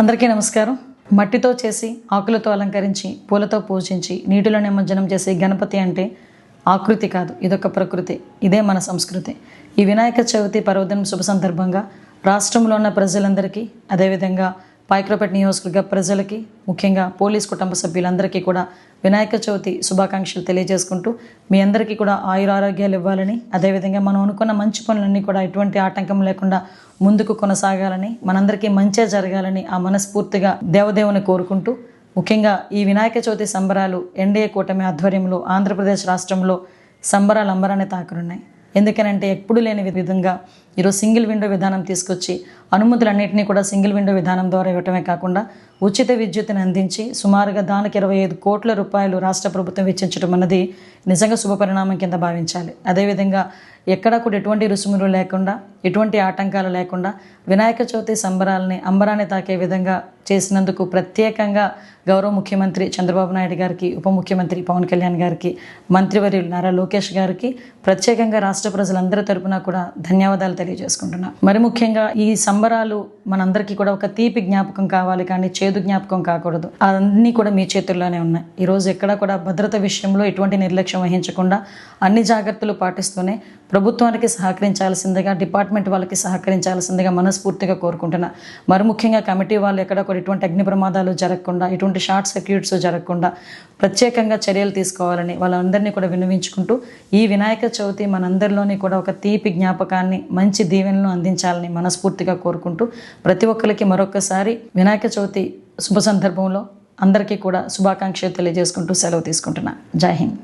అందరికీ నమస్కారం. మట్టితో చేసి ఆకులతో అలంకరించి పూలతో పూజించి నీటిలో నిమజ్జనం చేసే గణపతి అంటే ఆకృతి కాదు ఇదొక ప్రకృతి. ఇదే మన సంస్కృతి. ఈ వినాయక చవితి పర్వదినం శుభ సందర్భంగా రాష్ట్రంలో ఉన్న ప్రజలందరికీ అదేవిధంగా పాయక్రోపేట నియోజకవర్గ ప్రజలకి ముఖ్యంగా పోలీస్ కుటుంబ సభ్యులందరికీ కూడా వినాయక చవితి శుభాకాంక్షలు తెలియజేసుకుంటూ మీ అందరికీ కూడా ఆయురారోగ్యాలు ఇవ్వాలని అదేవిధంగా మనం అనుకున్న మంచి పనులన్నీ కూడా ఎటువంటి ఆటంకం లేకుండా ముందుకు కొనసాగాలని మనందరికీ మంచే జరగాలని ఆ మనస్ఫూర్తిగా దేవదేవుని కోరుకుంటూ ముఖ్యంగా ఈ వినాయక చవితి సంబరాలు ఎన్డీఏ కూటమి ఆధ్వర్యంలో ఆంధ్రప్రదేశ్ రాష్ట్రంలో సంబరాలు అంబరాన్ని తాకరున్నాయి ఎందుకనంటే ఎప్పుడు లేని విధంగా ఈరోజు సింగిల్ విండో విధానం తీసుకొచ్చి అనుమతులన్నింటినీ కూడా సింగిల్ విండో విధానం ద్వారా ఇవ్వటమే కాకుండా ఉచిత విద్యుత్తుని అందించి సుమారుగా దానికి ఇరవై ఐదు కోట్ల రూపాయలు రాష్ట్ర ప్రభుత్వం వెచ్చించడం అన్నది నిజంగా శుభపరిణామం కింద భావించాలి. అదేవిధంగా ఎక్కడా కూడా ఎటువంటి రుసుములు లేకుండా ఎటువంటి ఆటంకాలు లేకుండా వినాయక చవితి సంబరాలని అంబరాన్ని తాకే విధంగా చేసినందుకు ప్రత్యేకంగా గౌరవ ముఖ్యమంత్రి చంద్రబాబు నాయుడు గారికి ఉప ముఖ్యమంత్రి పవన్ కళ్యాణ్ గారికి మంత్రివర్యులు నారా లోకేష్ గారికి ప్రత్యేకంగా రాష్ట్ర ప్రజలందరి తరపున కూడా ధన్యవాదాలు తెలియజేసుకుంటున్నాను మరి ముఖ్యంగా ఈ సంబరాలు మనందరికీ కూడా ఒక తీపి జ్ఞాపకం కావాలి కానీ చేదు జ్ఞాపకం కాకూడదు. అన్నీ కూడా మీ చేతుల్లోనే ఉన్నాయి. ఈరోజు ఎక్కడ కూడా భద్రత విషయంలో ఎటువంటి నిర్లక్ష్యం వహించకుండా అన్ని జాగ్రత్తలు పాటిస్తూనే ప్రభుత్వానికి సహకరించాల్సిందిగా డిపార్ట్మెంట్ వాళ్ళకి సహకరించాల్సిందిగా మనస్ఫూర్తిగా కోరుకుంటున్నా. మరి ముఖ్యంగా కమిటీ వాళ్ళు ఎక్కడ కూడా ఎటువంటి అగ్ని ప్రమాదాలు జరగకుండా ఎటువంటి షార్ట్ సర్క్యూట్స్ జరగకుండా ప్రత్యేకంగా చర్యలు తీసుకోవాలని వాళ్ళందరినీ కూడా విన్నవించుకుంటూ ఈ వినాయక చవితి మనందరిలోని కూడా ఒక తీపి జ్ఞాపకాన్ని మంచి దీవెనలను అందించాలని మనస్ఫూర్తిగా కోరుకుంటూ ప్రతి ఒక్కరికి మరొకసారి వినాయక చవితి శుభ సందర్భంలో అందరికీ కూడా శుభాకాంక్షలు తెలియజేసుకుంటూ సెలవు తీసుకుంటున్నా. జై హింద్.